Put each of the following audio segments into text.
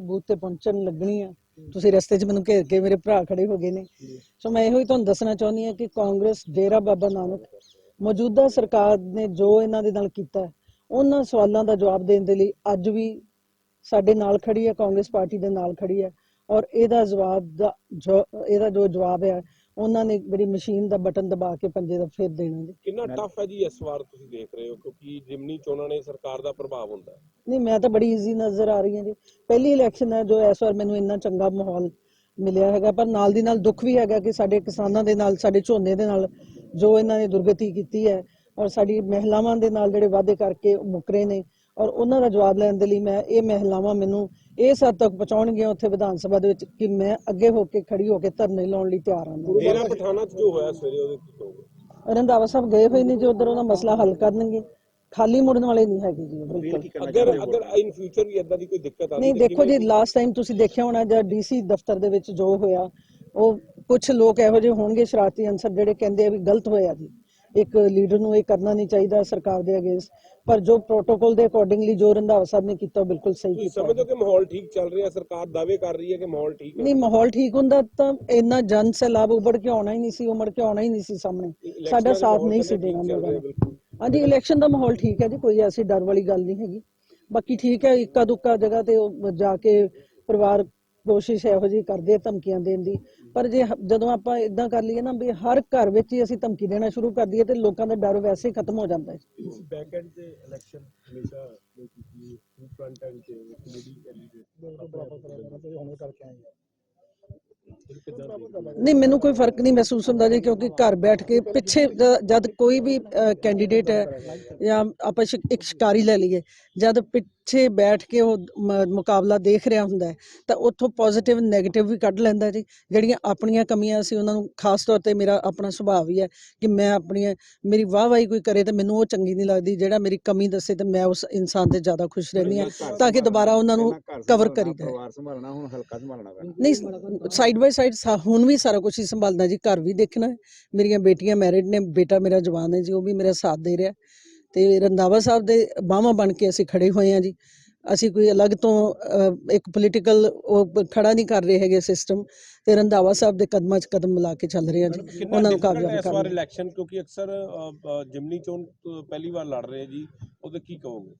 ਤੇ ਬੂਥ ਤੇ ਪਹੁੰਚਣ ਲੱਗਣੀ ਆ। ਤੁਸੀਂ ਰਸਤੇ 'ਚ ਮੈਨੂੰ ਘੇਰ ਕੇ ਮੇਰੇ ਭਰਾ ਖੜੇ ਹੋ ਗਏ ਨੇ। ਸੋ ਮੈਂ ਇਹੋ ਹੀ ਤੁਹਾਨੂੰ ਦੱਸਣਾ ਚਾਹੁੰਦੀ ਹਾਂ ਕਿ ਕਾਂਗਰਸ, ਡੇਰਾ ਬਾਬਾ ਨਾਨਕ ਮੌਜੂਦਾ ਸਰਕਾਰ ਨੇ ਜੋ ਇਹਨਾਂ ਦੇ ਨਾਲ ਕੀਤਾ, ਉਹਨਾਂ ਸਵਾਲਾਂ ਦਾ ਜਵਾਬ ਦੇਣ ਦੇ ਲਈ ਅੱਜ ਵੀ ਸਾਡੇ ਨਾਲ ਖੜੀ ਹੈ, ਕਾਂਗਰਸ ਪਾਰਟੀ ਦੇ ਨਾਲ ਖੜੀ ਹੈ ਔਰ ਇਹਦਾ ਜਵਾਬ ਦਾ ਇਹਦਾ ਜੋ ਜਵਾਬ ਹੈ ਉਹਨਾਂ ਨੇ ਬੜੀ ਮਸ਼ੀਨ ਦਾ ਬਟਨ ਦਬਾ ਕੇ ਪੰਜੇ ਦਾ ਫੇਰ ਦੇਣਾ ਜੀ। ਕਿੰਨਾ ਟਫ ਹੈ ਜੀ ਇਸ ਵਾਰ ਤੁਸੀਂ ਦੇਖ ਰਹੇ ਹੋ? ਕਿਉਂਕਿ ਜਿਮਨੀ ਚੋਣਾਂ ਨੇ ਸਰਕਾਰ ਦਾ ਪ੍ਰਭਾਵ ਹੁੰਦਾ ਹੈ। ਨਹੀਂ ਮੈਂ ਤਾਂ ਬੜੀ ਈਜ਼ੀ ਨਜ਼ਰ ਆ ਰਹੀ ਹਾਂ ਜੀ। ਪਹਿਲੀ ਇਲੈਕਸ਼ਨ ਹੈ ਜੋ ਇਸ ਵਾਰ ਮੈਨੂੰ ਇੰਨਾ ਚੰਗਾ ਮਾਹੌਲ ਮਿਲਿਆ ਹੈਗਾ ਪਰ ਨਾਲ ਦੀ ਨਾਲ ਦੁੱਖ ਵੀ ਹੈਗਾ ਕਿ ਸਾਡੇ ਕਿਸਾਨਾਂ ਦੇ ਨਾਲ ਸਾਡੇ ਝੋਨੇ ਦੇ ਨਾਲ ਜੋ ਇਹਨਾਂ ਨੇ ਦੁਰਗਤੀ ਕੀਤੀ ਹੈ ਔਰ ਸਾਡੀ ਮਹਿਲਾਵਾਂ ਦੇ ਨਾਲ ਜਿਹੜੇ ਵਾਅਦੇ ਕਰਕੇ ਮੁੱਕਰੇ ਨੇ ਔਰ ਉਹਨਾਂ ਦਾ ਜਵਾਬ ਲੈਣ ਦੇ ਲਈ ਮੈਂ ਇਹ ਮਹਿਲਾਵਾਂ ਮੈਨੂੰ ਇਸ ਹੱਦ ਤੱਕ ਪਹੁੰਚਾਉਣਗੀਆਂ ਉੱਥੇ ਵਿਧਾਨ ਸਭਾ ਦੇ ਵਿੱਚ ਕਿ ਮੈਂ ਅੱਗੇ ਹੋ ਕੇ ਖੜੀ ਹੋ ਕੇ ਧਰਨੇ ਲਾਉਣ ਲਈ ਤਿਆਰ ਹਾਂ। ਡੇਰਾ ਪਠਾਣਾ 'ਚ ਜੋ ਹੋਇਆ ਸਵੇਰੇ ਉਹਦੇ ਕੀ ਕਹੋਗੇ? ਰੰਧਾਵਾ ਸਾਹਿਬ ਗਏ ਹੋਏ ਨੇ ਜੋ ਉਧਰ ਉਹਦਾ ਮਸਲਾ ਹੱਲ ਕਰਨਗੇ। ਖਾਲੀ ਮੁੜਨ ਵਾਲੇ ਨਹੀਂ ਹੈਗੇ ਜੀ ਬਿਲਕੁਲ। ਅਗਰ ਅਗਰ ਇਨ ਫਿਊਚਰ ਵੀ ਇਦਾਂ ਦੀ ਕੋਈ ਦਿੱਕਤ ਆਉਂਦੀ ਨਹੀਂ ਦੇਖੋ ਜੀ ਲਾਸਟ ਟਾਈਮ ਤੁਸੀਂ ਦੇਖਿਆ ਹੋਣਾ ਜਦ ਡੀਸੀ ਦਫ਼ਤਰ ਦੇ ਵਿੱਚ ਜੋ ਹੋਇਆ ਉਹ ਕੁਝ ਲੋਕ ਇਹੋ ਜਿਹੇ ਹੋਣਗੇ ਸ਼ਰਾਰਤੀ ਅਨਸਰ ਜਿਹੜੇ ਕਹਿੰਦੇ ਆ ਵੀ ਗਲਤ ਹੋਇਆ ਜੀ। ਇੱਕ ਲੀਡਰ ਨੂੰ ਇਹ ਕਰਨਾ ਨਹੀਂ ਚਾਹੀਦਾ ਸਰਕਾਰ ਦੇ ਅਗੇਂਸਟ ਪਰ ਜੋ ਪ੍ਰੋਟੋਕਾਲ ਦੇ ਅਕੋਰਡਿੰਗਲੀ ਜੋ ਰੰਧਾਵਾ ਸਾਹਿਬ ਨੇ ਕੀਤਾ ਬਿਲਕੁਲ ਸਹੀ ਤੁਸੀਂ ਕੀਤਾ। ਸਮਝੋ ਕਿ ਮਾਹੌਲ ਠੀਕ ਚੱਲ ਰਿਹਾ ਸਰਕਾਰ ਦਾਅਵੇ ਕਰ ਰਹੀ ਹੈ ਕਿ ਮਾਹੌਲ ਠੀਕ ਹੈ। ਨਹੀਂ ਮਾਹੌਲ ਠੀਕ ਹੁੰਦਾ ਤਾਂ ਇੰਨਾ ਜਨ ਸੈਲਾਬ ਉੱਭੜ ਕੇ ਆਉਣਾ ਹੀ ਨਹੀਂ ਸੀ ਉਮੜ ਕੇ ਆਉਣਾ ਹੀ ਨਹੀਂ ਸੀ ਸਾਹਮਣੇ। ਸਾਡਾ ਸਾਥ ਨਹੀਂ ਸੀ ਦੇਣਾ ਲੋਕਾਂ ਹਾਂਜੀ ਇਲੈਕਸ਼ਨ ਦਾ ਮਾਹੌਲ ਠੀਕ ਹੈ ਜੀ ਕੋਈ ਐਸੀ ਡਰ ਵਾਲੀ ਗੱਲ ਨਹੀਂ ਹੈਗੀ। ਬਾਕੀ ਠੀਕ ਹੈ ਇੱਕਾ ਦੁੱਕਾ ਜਗ੍ਹਾ ਤੇ ਜਾ ਕੇ ਪਰਿਵਾਰ ਕੋਸ਼ਿਸ਼ ਇਹੋ ਜਿਹੀ ਕਰਦੇ ਆ ਧਮਕੀਆਂ ਦੇਣ ਦੀ। ਪਰ ਜੇ ਹ- ਜਦੋਂ ਆਪਾਂ ਇਦਾਂ ਕਰ ਲਈਏ ਨਾ ਵੀ ਹਰ ਘਰ ਵਿੱਚ ਹੀ ਅਸੀਂ ਧਮਕੀ ਦੇਣਾ ਸ਼ੁਰੂ ਕਰ ਦਈਏ ਤੇ ਲੋਕਾਂ ਦਾ ਡਰ ਵੈਸੇ ਹੀ ਖਤਮ ਹੋ ਜਾਂਦਾ ਹੈ। ਬੈਕ ਐਂਡ ਤੇ ਇਲੈਕਸ਼ਨ ਹਮੇਸ਼ਾ ਜੋ ਕੀਤੀ ਫਰੰਟ ਐਂਡ ਤੇ ਕਮੇਡੀ ਕੈਂਡੀਡੇਟ ਹੁਣ ਕਰਕੇ ਆਏ ਨਹੀਂ ਮੈਨੂੰ ਕੋਈ ਫ਼ਰਕ ਨਹੀਂ ਮਹਿਸੂਸ ਹੁੰਦਾ ਜੀ ਕਿਉਂਕਿ ਘਰ ਬੈਠ ਕੇ ਪਿੱਛੇ ਜ- ਜਦ ਕੋਈ ਵੀ ਕੈਂਡੀਡੇਟ ਹੈ ਜਾਂ ਆਪਾਂ ਇੱਕ ਸ਼ਿਕਾਰੀ ਲੈ ਲਈਏ ਜਦ ਪਿੱਛੇ ਬੈਠ ਕੇ ਉਹ ਮੁਕਾਬਲਾ ਦੇਖ ਰਿਹਾ ਹੁੰਦਾ ਤਾਂ ਉੱਥੋਂ ਪੋਜ਼ਿਟਿਵ ਨੈਗੇਟਿਵ ਵੀ ਕੱਢ ਲੈਂਦਾ ਜੀ। ਜਿਹੜੀਆਂ ਆਪਣੀਆਂ ਕਮੀਆਂ ਸੀ ਉਹਨਾਂ ਨੂੰ ਖਾਸ ਤੌਰ ਤੇ ਮੇਰਾ ਆਪਣਾ ਸੁਭਾਅ ਵੀ ਹੈ ਕਿ ਮੈਂ ਆਪਣੀਆਂ ਮੇਰੀ ਵਾਹ ਵਾਹੀ ਕੋਈ ਕਰੇ ਤਾਂ ਮੈਨੂੰ ਉਹ ਚੰਗੀ ਨਹੀਂ ਲੱਗਦੀ ਜਿਹੜਾ ਮੇਰੀ ਕਮੀ ਦੱਸੇ ਤੇ ਮੈਂ ਉਸ ਇਨਸਾਨ ਤੇ ਜ਼ਿਆਦਾ ਖੁਸ਼ ਰਹਿੰਦੀ ਹਾਂ ਤਾਂ ਕਿ ਦੁਬਾਰਾ ਉਹਨਾਂ ਨੂੰ ਕਵਰ ਕਰੀਦਾ ਹੈ। ਪਰਿਵਾਰ ਸੰਭਾਲਣਾ ਹੁਣ ਹਲਕਾ ਸੰਭਾਲਣਾ ਪੈਣਾ। ਨਹੀਂ ਸਾਈਡ ਬਾਈ ਸਾਈਡ ਹੁਣ ਵੀ ਸਾਰਾ ਕੁਝ ਹੀ ਸੰਭਾਲਣਾ ਜੀ ਘਰ ਵੀ ਦੇਖਣਾ ਮੇਰੀਆਂ ਬੇਟੀਆਂ ਮੈਰਿਡ ਨੇ ਬੇਟਾ ਮੇਰਾ ਜਵਾਨ ਹੈ ਜੀ ਉਹ ਵੀ ਮੇਰਾ ਸਾਥ ਦੇ ਰਿਹਾ ਤੇ ਰੰਦਾਵਾ ਸਾਹਿਬ ਦੇ ਬਾਹਾਂ ਬਣ ਕੇ ਅਸੀਂ ਖੜੇ ਹੋਏ ਹਾਂ ਜੀ। ਅਸੀਂ ਕੋਈ ਅਲੱਗ ਤੋਂ ਇੱਕ ਪੋਲੀਟੀਕਲ ਉਹ ਖੜਾ ਨਹੀਂ ਕਰ ਰਹੇ ਹੈਗੇ ਸਿਸਟਮ ਤੇ ਰੰਦਾਵਾ ਸਾਹਿਬ ਦੇ ਕਦਮਾਂ 'ਚ ਕਦਮ ਮਿਲਾ ਕੇ ਚੱਲ ਰਹੇ ਹਾਂ ਜੀ। ਉਹਨਾਂ ਨੂੰ ਕਾਮਯਾਬ ਇਸ ਵਾਰ ਇਲੈਕਸ਼ਨ ਕਿਉਂਕਿ ਅਕਸਰ ਜਿਮਨੀ ਚੋਣ ਪਹਿਲੀ ਵਾਰ ਲੜ ਰਹੇ ਜੀ ਉਹਦੇ ਕੀ ਕਹੋਗੇ?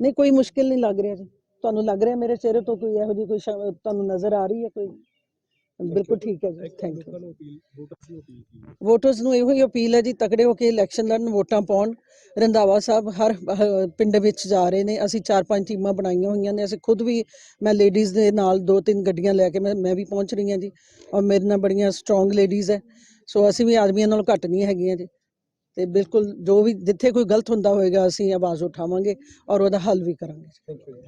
ਨਹੀਂ ਕੋਈ ਮੁਸ਼ਕਿਲ ਨਹੀਂ ਲੱਗ ਰਿਹਾ ਜੀ। ਤੁਹਾਨੂੰ ਲੱਗ ਰਿਹਾ ਮੇਰੇ ਚਿਹਰੇ ਤੋਂ ਕੋਈ ਇਹੋ ਜਿਹੀ ਕੋਈ ਤੁਹਾਨੂੰ ਨਜ਼ਰ ਆ ਰਹੀ ਹੈ ਕੋਈ? ਬਿਲਕੁਲ ਠੀਕ ਹੈ ਜੀ ਥੈਂਕ ਯੂ ਵੋਟਰਸ ਨੂੰ ਇਹੋ ਹੀ ਅਪੀਲ ਹੈ ਜੀ ਤਕੜੇ ਹੋ ਕੇ ਇਲੈਕਸ਼ਨ ਲੜਨ ਵੋਟਾਂ ਪਾਉਣ। ਰੰਧਾਵਾ ਸਾਹਿਬ ਹਰ ਪਿੰਡ ਵਿੱਚ ਜਾ ਰਹੇ ਨੇ ਅਸੀਂ ਚਾਰ ਪੰਜ ਟੀਮਾਂ ਬਣਾਈਆਂ ਹੋਈਆਂ ਨੇ ਅਸੀਂ ਖੁਦ ਵੀ ਮੈਂ ਲੇਡੀਜ਼ ਦੇ ਨਾਲ ਦੋ ਤਿੰਨ ਗੱਡੀਆਂ ਲੈ ਕੇ ਮੈਂ ਮੈਂ ਵੀ ਪਹੁੰਚ ਰਹੀ ਹਾਂ ਜੀ ਔਰ ਮੇਰੇ ਨਾਲ ਬੜੀਆਂ ਸਟਰੋਂਗ ਲੇਡੀਜ਼ ਹੈ। ਸੋ ਅਸੀਂ ਵੀ ਆਦਮੀਆਂ ਨਾਲੋਂ ਘੱਟ ਨਹੀਂ ਹੈਗੀਆਂ ਜੀ। ਤੇ ਬਿਲਕੁਲ ਜੋ ਵੀ ਜਿੱਥੇ ਕੋਈ ਗਲਤ ਹੁੰਦਾ ਹੋਏਗਾ ਅਸੀਂ ਆਵਾਜ਼ ਉਠਾਵਾਂਗੇ ਔਰ ਉਹਦਾ ਹੱਲ ਵੀ ਕਰਾਂਗੇ।